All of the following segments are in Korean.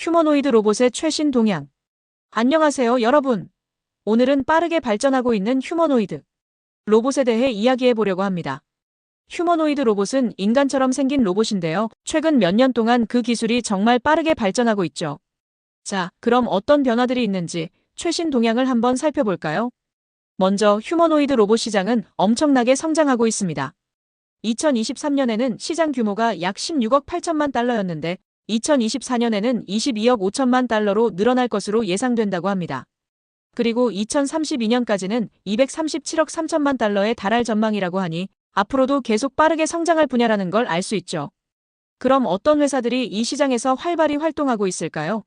휴머노이드 로봇의 최신 동향. 안녕하세요, 여러분. 오늘은 빠르게 발전하고 있는 휴머노이드 로봇에 대해 이야기해 보려고 합니다. 휴머노이드 로봇은 인간처럼 생긴 로봇인데요. 최근 몇 년 동안 그 기술이 정말 빠르게 발전하고 있죠. 자, 그럼 어떤 변화들이 있는지 최신 동향을 한번 살펴볼까요? 먼저 휴머노이드 로봇 시장은 엄청나게 성장하고 있습니다. 2023년에는 시장 규모가 약 16억 8천만 달러였는데 2024년에는 22억 5천만 달러로 늘어날 것으로 예상된다고 합니다. 그리고 2032년까지는 237억 3천만 달러에 달할 전망이라고 하니 앞으로도 계속 빠르게 성장할 분야라는 걸 알 수 있죠. 그럼 어떤 회사들이 이 시장에서 활발히 활동하고 있을까요?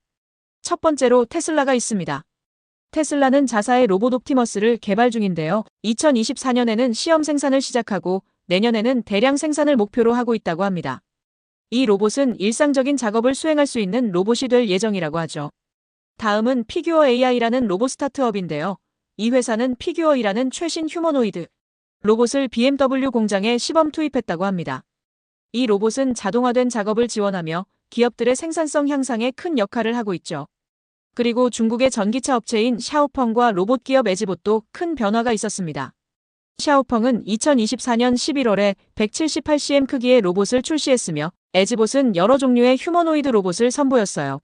첫 번째로 테슬라가 있습니다. 테슬라는 자사의 로봇 옵티머스를 개발 중인데요. 2024년에는 시험 생산을 시작하고 내년에는 대량 생산을 목표로 하고 있다고 합니다. 이 로봇은 일상적인 작업을 수행할 수 있는 로봇이 될 예정이라고 하죠. 다음은 피규어 AI라는 로봇 스타트업인데요. 이 회사는 피규어이라는 최신 휴머노이드 로봇을 BMW 공장에 시범 투입했다고 합니다. 이 로봇은 자동화된 작업을 지원하며 기업들의 생산성 향상에 큰 역할을 하고 있죠. 그리고 중국의 전기차 업체인 샤오펑과 로봇 기업 에지봇도 큰 변화가 있었습니다. 샤오펑은 2024년 11월에 178cm 크기의 로봇을 출시했으며 에지봇은 여러 종류의 휴머노이드 로봇을 선보였어요.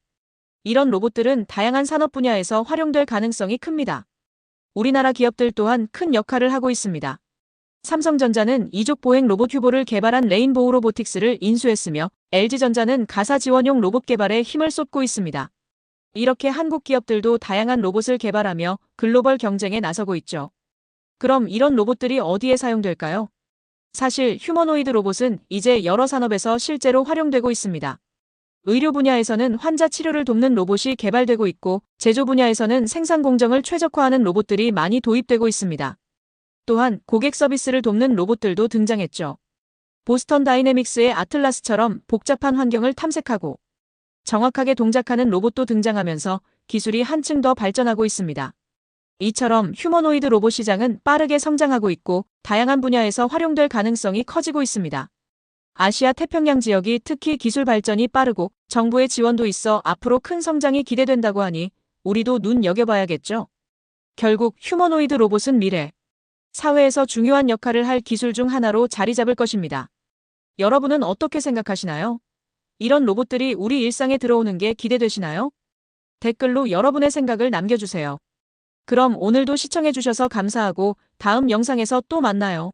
이런 로봇들은 다양한 산업 분야에서 활용될 가능성이 큽니다. 우리나라 기업들 또한 큰 역할을 하고 있습니다. 삼성전자는 이족 보행 로봇 휴보를 개발한 레인보우 로보틱스를 인수했으며 LG전자는 가사 지원용 로봇 개발에 힘을 쏟고 있습니다. 이렇게 한국 기업들도 다양한 로봇을 개발하며 글로벌 경쟁에 나서고 있죠. 그럼 이런 로봇들이 어디에 사용될까요? 사실 휴머노이드 로봇은 이제 여러 산업에서 실제로 활용되고 있습니다. 의료 분야에서는 환자 치료를 돕는 로봇이 개발되고 있고 제조 분야에서는 생산 공정을 최적화하는 로봇들이 많이 도입되고 있습니다. 또한 고객 서비스를 돕는 로봇들도 등장했죠. 보스턴 다이내믹스의 아틀라스처럼 복잡한 환경을 탐색하고 정확하게 동작하는 로봇도 등장하면서 기술이 한층 더 발전하고 있습니다. 이처럼 휴머노이드 로봇 시장은 빠르게 성장하고 있고 다양한 분야에서 활용될 가능성이 커지고 있습니다. 아시아 태평양 지역이 특히 기술 발전이 빠르고 정부의 지원도 있어 앞으로 큰 성장이 기대된다고 하니 우리도 눈여겨봐야겠죠. 결국 휴머노이드 로봇은 미래, 사회에서 중요한 역할을 할 기술 중 하나로 자리 잡을 것입니다. 여러분은 어떻게 생각하시나요? 이런 로봇들이 우리 일상에 들어오는 게 기대되시나요? 댓글로 여러분의 생각을 남겨주세요. 그럼 오늘도 시청해주셔서 감사하고 다음 영상에서 또 만나요.